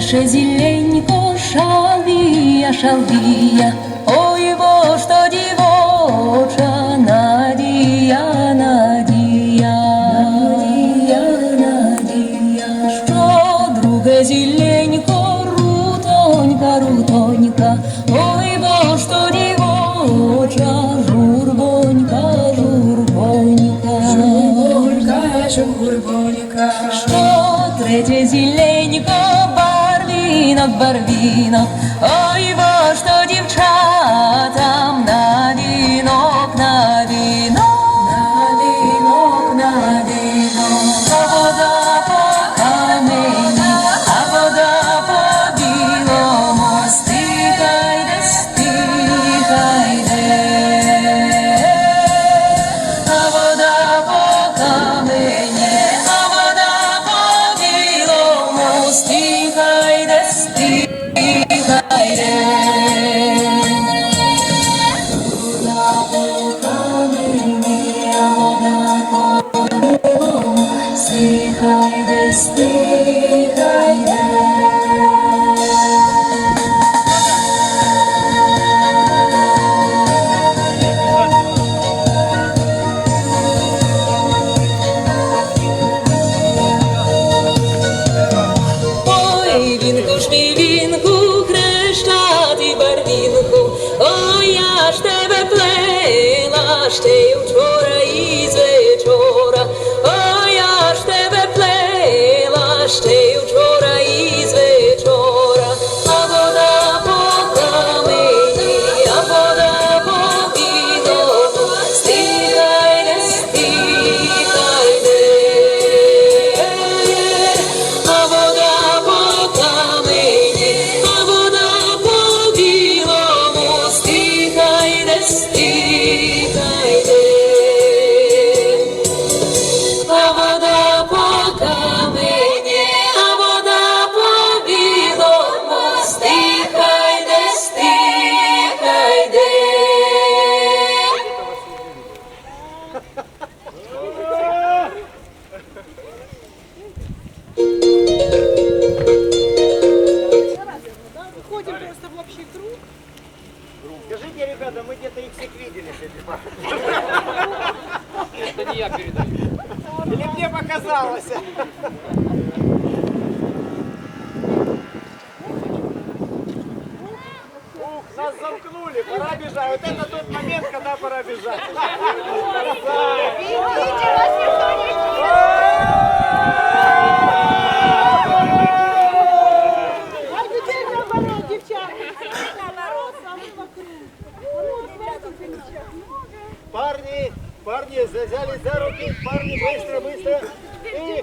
Ще зеленько шалія, шалдія, ой во что девочка? вочана. свете зеленько барвинок, барвинок, ой, во что девчата. by this day. Выходим просто в общий круг. Скажите, ребята, мы где-то их всех видели. Это не я передаю. Или мне показалось. Пора бежать. Вот это тот момент, когда пора бежать. Парни, парни, взяли за руки, парни, быстро, быстро. И...